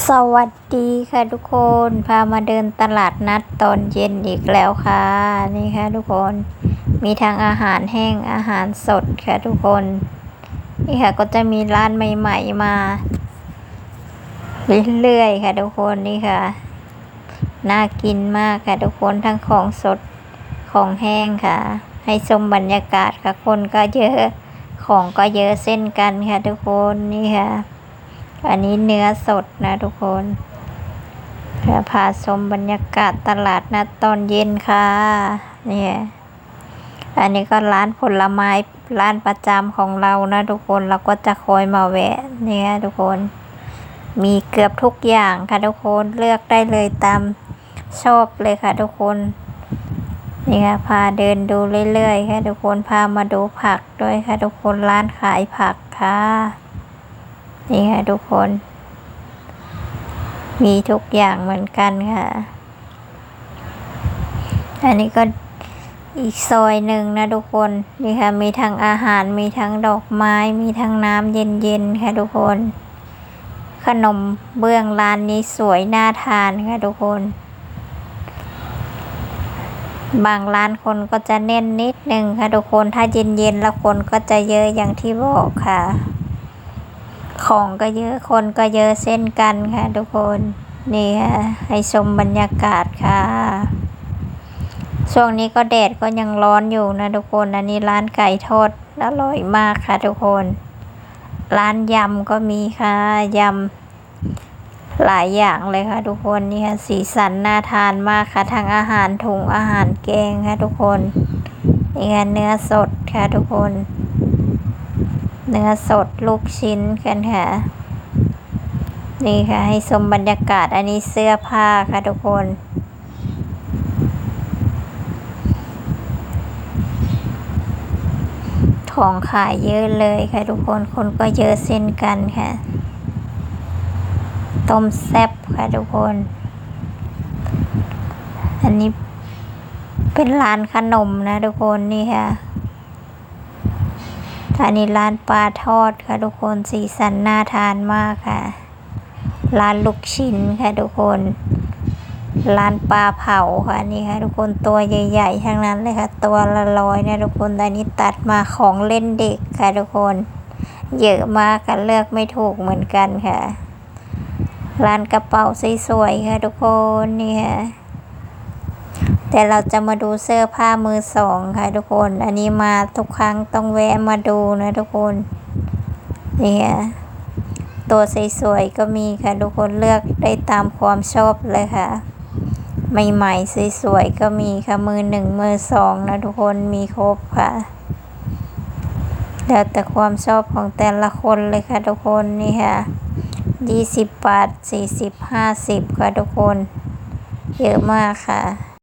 สวัสดีค่ะทุกคนพามาเดินตลาดนัดตอนเย็นอีกแล้วค่ะ นี่ค่ะทุกคนมีทั้งอาหารแห้งอาหารสดค่ะทุกคน นี่ค่ะก็จะมีร้านใหม่ ๆ มาเรื่อยๆค่ะทุกคนนี่ค่ะ น่ากินมากค่ะทุกคนทั้งของสดของแห้งค่ะ ให้ชมบรรยากาศค่ะคนก็เยอะของก็เยอะเส้นกันค่ะทุกคนนี่ค่ะ อันนี้เนื้อสดนะทุกคนเดี๋ยวพาชมบรรยากาศตลาดนัดตอนเย็นค่ะเนี่ยอันนี้ก็ร้านผลไม้ร้านประจำของเรานะทุกคนเราก็จะคอยมาแวะเนี่ยทุกคน มีเกือบทุกอย่างค่ะทุกคนเลือกได้เลยตามชอบเลยค่ะทุกคนนี่ค่ะพาเดินดูเรื่อยๆค่ะทุกคนพามาดูผักด้วยค่ะทุกคนร้านขายผักค่ะ นี่ค่ะทุกคน มีทุกอย่างเหมือนกันค่ะ อันนี้ก็อีกซอยหนึ่งนะทุกคน นี่ค่ะ มีทั้งอาหารมีทั้งดอกไม้ มีทั้งน้ำเย็นๆค่ะทุกคน ขนมเบื้องร้านนี้สวยน่าทานค่ะทุกคน บางร้านคนก็จะเน้นนิดนึงค่ะทุกคน ถ้าเย็นๆแล้วคนก็จะเยอะอย่างที่บอกค่ะ ของก็เยอะคนก็เยอะเส้นกันค่ะทุกคนนี่ค่ะให้ชมบรรยากาศค่ะ ช่วงนี้ก็แดดก็ยังร้อนอยู่นะทุกคนอันนี้ร้านไก่ทอดอร่อยมากค่ะทุกคน ร้านยำก็มีค่ะยำหลายอย่างเลยค่ะทุกคนนี่ค่ะสีสันน่าทานมากค่ะทั้งอาหารถุงอาหารแกงค่ะทุกคนนี่ค่ะเนื้อสดค่ะทุกคน เนื้อสดลูกชิ้นกันค่ะ นี่ค่ะ ให้ชมบรรยากาศอันนี้เสื้อผ้าค่ะทุกคน ของขายเยอะเลยค่ะทุกคนคนก็เยอะเส้นกันค่ะ ต้มแซ่บค่ะทุกคน อันนี้เป็นร้านขนมนะทุกคนนี่ค่ะ อันนี้ร้านปลาทอดค่ะทุกคนสีสันน่าทานมากค่ะ ร้านลูกชิ้นค่ะทุกคน ร้านปลาเผาค่ะนี่ค่ะทุกคนตัวใหญ่ๆทั้งนั้นเลยค่ะ ตัวละร้อยนะทุกคนแต่นี้ตัดมาของเล่นเด็กค่ะทุกคน เยอะมากค่ะเลือกไม่ถูกเหมือนกันค่ะ ร้านกระเป๋าสวยๆค่ะทุกคนนี่ค่ะ แต่เราจะมาดูเสื้อผ้ามือสองค่ะทุกคน อันนี้มาทุกครั้งต้องแวะมาดูนะทุกคนนี่ค่ะตัวสวยๆก็มีค่ะทุกคนเลือกได้ตามความชอบเลยค่ะ ใหม่ๆสวยๆก็มีค่ะมือหนึ่งมือสองนะทุกคนมีครบค่ะแล้วแต่ความชอบของแต่ละคนเลยค่ะทุกคนนี่ค่ะยี่สิบบาทสี่สิบห้าสิบค่ะทุกคน เยอะมากค่ะ